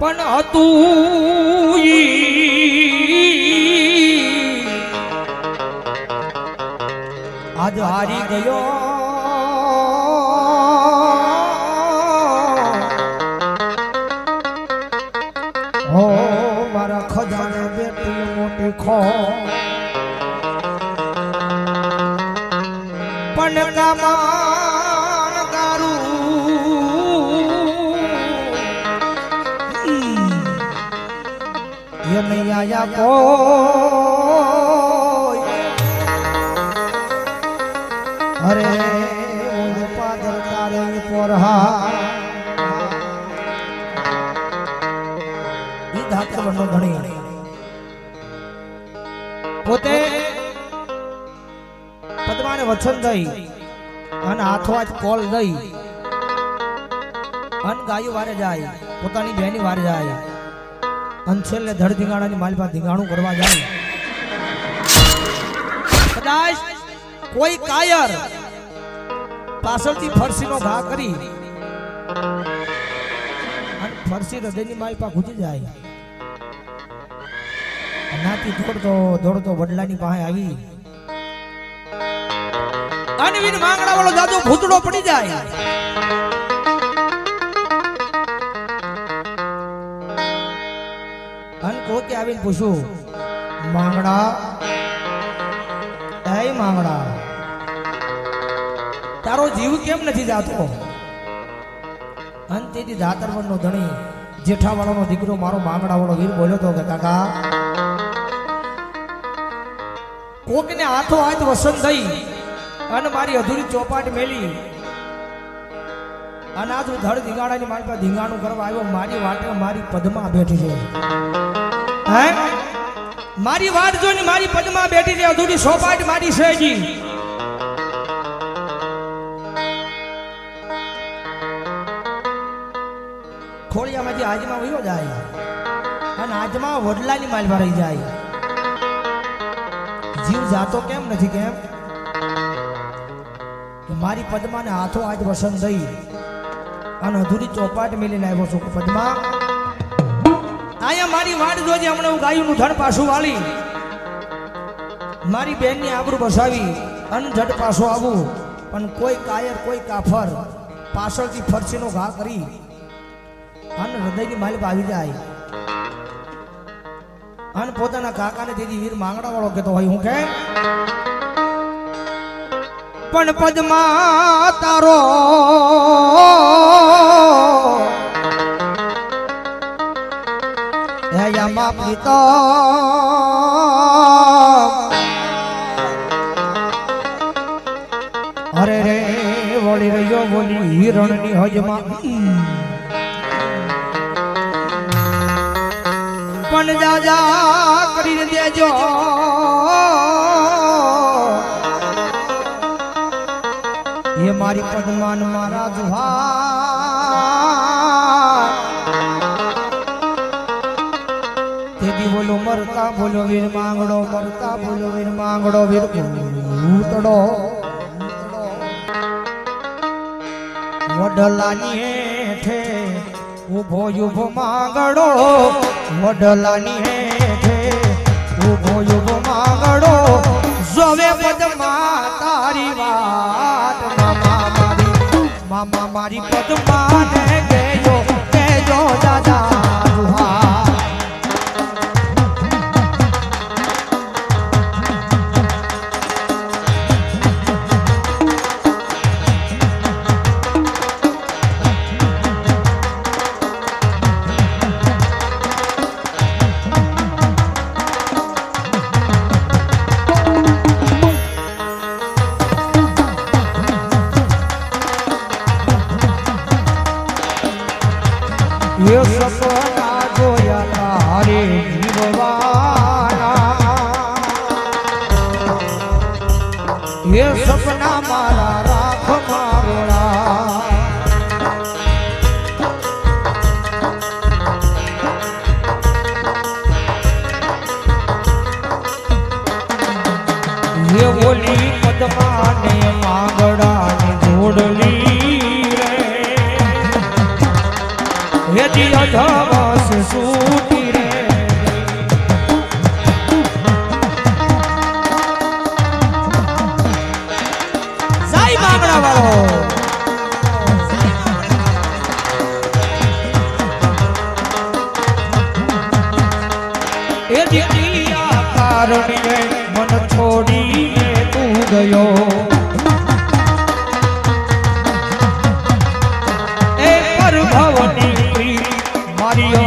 પણ હતું આજ હારી ગયો. હો મારા ખજાના બેટી મોટી ખો. કામાન તારું આયા કોઈ અરે પાદર તારે પોરહા ઈ ધાતવનો ધણી પોતે વચન દઈ અને હાથો હાથ કોલ દઈ. અન ગાયું વારે જાય, પોતાની બેની વારે જાય. અન છેલ્લે ધડ ધીંગાણાની માલપા ધીંગાણું કરવા જાય. કદાચ કોઈ કાયર પાછળથી ફરસીનો ઘા કરી અને ફરસી હૃદયની માલપા ઘૂસી જાય. નાથી દોડતો દોડતો વડલાની પાસે આવી. અને વીર માંગડા વાળો જાદુ ભૂતડો પડી જાય. અન કોકે આવીને પૂછું માંગડા એ માંગડા તારો જીવ કેમ નથી જાતો? અને તેથી ધાતરવનનો ધણી, જેઠાવાળાનો દીકરો મારો માંગડા વાળો વીર બોલ્યો તો કે, કાકા, કોકને હાથો હાથ વસન થઈ અને મારી અધૂરી ચોપાટ મેલી. અને આજ હું ધડ ધીંગાડાની મારી પાસે ધીંગાણું કરવા આવ્યો. મારી વાટે મારી પદમાં બેઠી છે. હે? મારી વાટ જોઈને મારી પદમાં બેઠી છે. અધૂરી સોપાટ મારી છે જી ખોળિયામાંથી આજમાં વયો જાય અને આજમાં વડલાની માલ રહી જાય. જીવ જાતો કેમ નથી, કેમ? મારી પદ્માને હાથો હાથ વસન દઈ અને અધૂરી ચોપાટ મેલીને આવ્યો છું. પદ્મા, અહીંયા મારી વાડ જોજે, હમણાં હું ગાયુંનું ધડ પાછું વાળી મારી બેનની આબરૂ બસાવી અને જડ પાછો આવું. પણ કોઈ કાયર, કોઈ કાફર પાછળથી ફરસીનો ઘા કરી અને હૃદયની માલિક આવી જાય. અને પોતાના કાકાને દીદી વીર માંગડા વાળો કેતો હોય, હું કે? પણ પદમાં તારો યામાં પ્રીતમ. અરે રે, વળી રહ્યો બોલી હિરણની હજમાં પણ જાજા કરી દેજો. મારી પદમાન મારા જુહા તેથી બોલો, મરતા બોલો વીર માંગડો, મરતા બોલો વીર માંગડો, વીર ભૂતડો. વડલાની હેઠે ઊભો ઊભો માંગડો. વડલાની હેઠે ઊભો ઊભો માંગડો. જોવે પદમા તારી વાત મામા મારી પદમાને ગેજો ગેજો દાદા. એ સપના જોયા તારે જીવવાના. એ સપના મારા રાખ માવડા એ રજી અધવાસ સૂટી રે. સાઈ મન છોડીને તું ગયો. পাঠিও